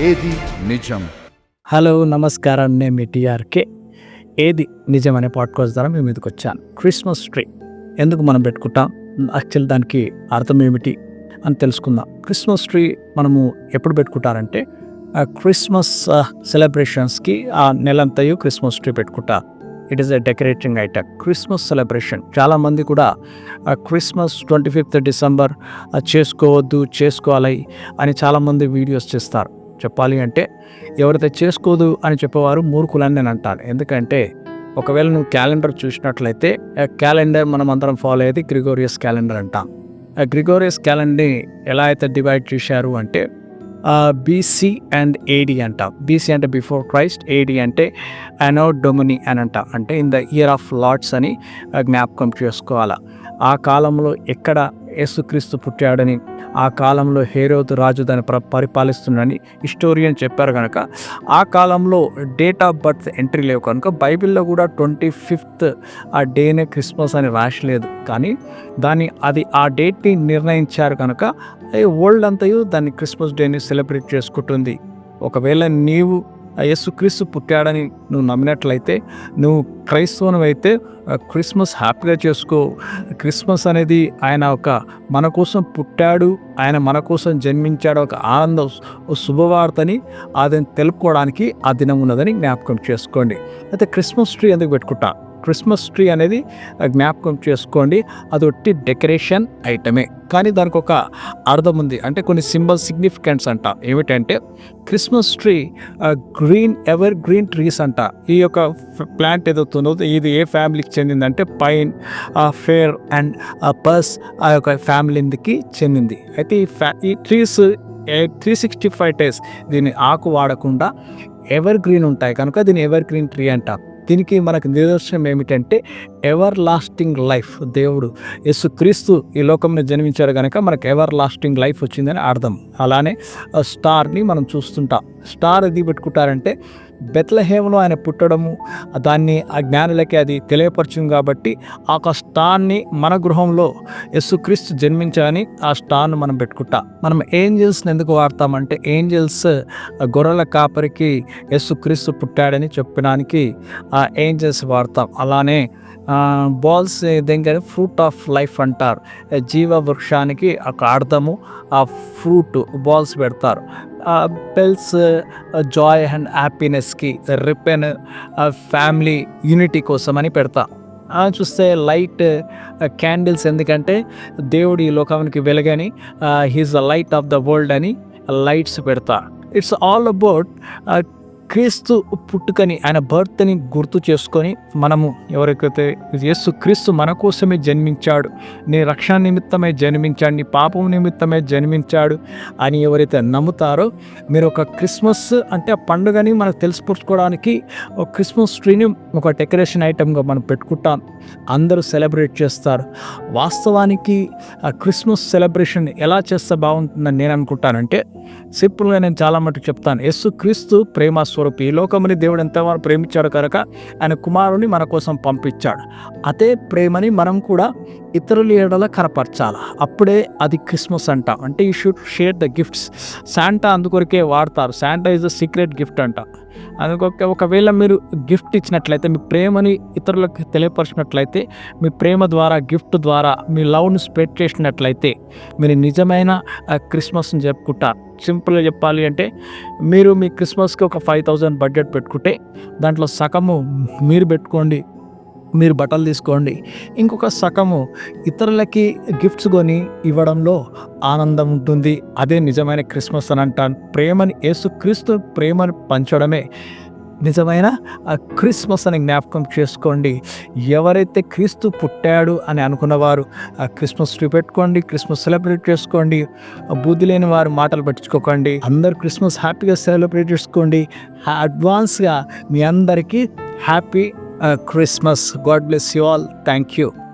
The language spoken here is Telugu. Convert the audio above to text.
ఏది నిజం? హలో నమస్కారం. నేను మీ టీఆర్కే ఏది నిజం అనే పాడ్కాస్ట్ ద్వారా మేము మీదకి వచ్చాను. Christmas tree. ఎందుకు మనం పెట్టుకుంటాం? యాక్చువల్ దానికి అర్థం ఏమిటి అని తెలుసుకుందాం. క్రిస్మస్ ట్రీ మనము ఎప్పుడు పెట్టుకుంటారంటే క్రిస్మస్ సెలబ్రేషన్స్కి ఆ నెలంతయు క్రిస్మస్ ట్రీ పెట్టుకుంటారు. It is a decorating item. Christmas celebration. చాలామంది కూడా క్రిస్మస్ ట్వంటీ ఫిఫ్త్ డిసెంబర్ చేసుకోవద్దు చేసుకోవాలి అని చాలామంది వీడియోస్ చేస్తారు. చెప్పాలి అంటే ఎవరైతే చేసుకోదు అని చెప్పేవారు మూర్ఖులని నేను అంటాను. ఎందుకంటే ఒకవేళ నువ్వు క్యాలెండర్ చూసినట్లయితే క్యాలెండర్ మనం అందరం ఫాలో అయ్యేది గ్రిగోరియస్ క్యాలెండర్ అంటాం. గ్రిగోరియస్ క్యాలెండర్ని ఎలా అయితే డివైడ్ చేశారు అంటే బీసీ అండ్ ఏడి అంటాం. బీసీ అంటే బిఫోర్ క్రైస్ట్ ఏడి అంటే అనో డొమిని అని అంటాం. అంటే in the year of lords అని జ్ఞాపకం చేసుకోవాలా. ఆ కాలంలో ఎక్కడ యేసుక్రీస్తు పుట్టాడని ఆ కాలంలో హేరోత్ రాజు దాన్ని ప్ర పరిపాలిస్తున్నాడని హిస్టోరియన్ చెప్పారు కనుక ఆ కాలంలో డేట్ ఆఫ్ బర్త్ ఎంట్రీ లేవు కనుక బైబిల్లో కూడా ట్వంటీ ఫిఫ్త్ ఆ డేనే క్రిస్మస్ అని రాసలేదు కానీ దాన్ని అది ఆ డేట్ని నిర్ణయించారు కనుక ఈ వరల్డ్ అంతయు దాన్ని క్రిస్మస్ డేని సెలబ్రేట్ చేసుకుంటుంది. ఒకవేళ నీవు యేసుక్రీస్తు పుట్టాడని నువ్వు నమ్మినట్లయితే నువ్వు క్రైస్తవునివైతే అయితే క్రిస్మస్ హ్యాపీగా చేసుకో. క్రిస్మస్ అనేది ఆయన ఒక మన కోసం పుట్టాడు ఆయన మన కోసం జన్మించాడు ఒక ఆనంద శుభవార్తని అది తెలుపుకోవడానికి ఆ దినం ఉన్నదని జ్ఞాపకం చేసుకోండి. అయితే క్రిస్మస్ ట్రీ ఎందుకు పెట్టుకుంటా? క్రిస్మస్ ట్రీ అనేది జ్ఞాపకం చేసుకోండి. అది ఒట్టి డెకరేషన్ ఐటమే. కానీ దానికి ఒక అర్థం ఉంది. అంటే కొన్ని సింబల్ సిగ్నిఫికెన్స్ అంట. ఏమిటంటే Christmas tree green evergreen trees అంట. ఈ యొక్క ప్లాంట్ ఏదవుతుందో ఇది ఏ ఫ్యామిలీకి చెందిందంటే పైన్ ఫేర్ అండ్ పర్స్ ఆ యొక్క ఫ్యామిలీకి చెందింది. అయితే ఈ ఫ్యా ఈ trees three sixty five days దీని ఆకు వాడకుండా ఎవర్ గ్రీన్ ఉంటాయి. కనుక దీన్ని ఎవర్ గ్రీన్ ట్రీ అంటారు. దీనికి మనకు నిదర్శనం ఏమిటంటే ఎవర్ లాస్టింగ్ లైఫ్ దేవుడు యస్సు క్రీస్తు ఈ లోకంలో జన్మించాడు కనుక మనకు ఎవర్ లాస్టింగ్ లైఫ్ వచ్చిందని అర్థం. అలానే ఆ స్టార్ని మనం చూస్తుంటాం. స్టార్ ఇది పెట్టుకుంటారంటే బెత్లహేమలో ఆయన పుట్టడము దాన్ని ఆ జ్ఞానులకి అది తెలియపరచుంది కాబట్టి ఆ స్థాన్ని మన గృహంలో యస్సుక్రీస్తు జన్మించాలని ఆ స్టార్ను మనం పెట్టుకుంటాం. మనం ఏంజల్స్ని ఎందుకు వాడతామంటే ఏంజల్స్ గొర్రెల కాపరికి యస్సుక్రీస్తు పుట్టాడని చెప్పడానికి ఆ ఏంజల్స్ వాడతాం. అలానే బాల్స్ దగ్గర ఫ్రూట్ ఆఫ్ లైఫ్ అంటారు. జీవ వృక్షానికి ఒక అర్థము ఆ ఫ్రూట్ బాల్స్ పెడతారు. బెల్స్ జాయ్ అండ్ హ్యాపీనెస్కి రిపెన్ ఫ్యామిలీ యూనిటీ కోసం అని పెడతా. ఆ, చూస్తే లైట్ క్యాండిల్స్ ఎందుకంటే దేవుడు ఈ లోకానికి వెలుగని he's the light of the world అని లైట్స్ పెడతా. ఇట్స్ ఆల్ అబౌట్ క్రీస్తు పుట్టుకని ఆయన బర్త్ని గుర్తు చేసుకొని మనము ఎవరికైతే యేసు క్రీస్తు మన కోసమే జన్మించాడు నీ రక్షణ నిమిత్తమే జన్మించాడు నీ పాపం నిమిత్తమే జన్మించాడు అని ఎవరైతే నమ్ముతారో మీరు ఒక క్రిస్మస్ అంటే ఆ పండుగని మనకు తెలిసిపుచ్చుకోవడానికి ఒక క్రిస్మస్ ట్రీని ఒక డెకరేషన్ ఐటెంగా మనం పెట్టుకుంటాం. అందరూ సెలబ్రేట్ చేస్తారు. వాస్తవానికి ఆ క్రిస్మస్ సెలబ్రేషన్ ఎలా చేస్తే బాగుంటుందని నేను అనుకుంటానంటే సింపుల్గా నేను చాలా మటుకు చెప్తాను. యేసు క్రీస్తు ప్రేమ స్వరూపి. ఈ లోకముని దేవుడు ఎంతవరకు ప్రేమించాడు కనుక ఆయన కుమారుని మన కోసం పంపించాడు. అదే ప్రేమని మనం కూడా ఇతరుల ఏడల కనపరచాలి? అప్పుడే అది క్రిస్మస్ అంట. అంటే you should share the gifts Santa అందుకొరకే వాడతారు. Santa is the secret gift అంట. అందుకొక ఒకవేళ మీరు గిఫ్ట్ ఇచ్చినట్లయితే మీ ప్రేమని ఇతరులకు తెలియపరిచినట్లయితే మీ ప్రేమ ద్వారా గిఫ్ట్ ద్వారా మీ లవ్ని స్ప్రెడ్ చేసినట్లయితే మీరు నిజమైన క్రిస్మస్ని జరుపుకుంటారు. సింపుల్గా చెప్పాలి అంటే మీరు మీ క్రిస్మస్కి ఒక ఫైవ్ థౌజండ్ బడ్జెట్ పెట్టుకుంటే దాంట్లో సగము మీరు పెట్టుకోండి. మీరు బట్టలు తీసుకోండి. ఇంకొక సగము ఇతరులకి గిఫ్ట్స్ కొని ఇవ్వడంలో ఆనందం ఉంటుంది. అదే నిజమైన క్రిస్మస్ అని అంటాను ప్రేమని యేసుక్రీస్తు ప్రేమను పంచడమే. నిజమైన ఆ క్రిస్మస్ అని జ్ఞాపకం చేసుకోండి. ఎవరైతే క్రీస్తు పుట్టాడు అని అనుకున్నవారు ఆ క్రిస్మస్ ట్రీ పెట్టుకోండి క్రిస్మస్ సెలబ్రేట్ చేసుకోండి. బుద్ధి లేని వారు మాటలు పట్టించుకోకండి. అందరు క్రిస్మస్ హ్యాపీగా సెలబ్రేట్ చేసుకోండి. అడ్వాన్స్గా మీ అందరికీ happy uh, Christmas. God bless you all. Thank you.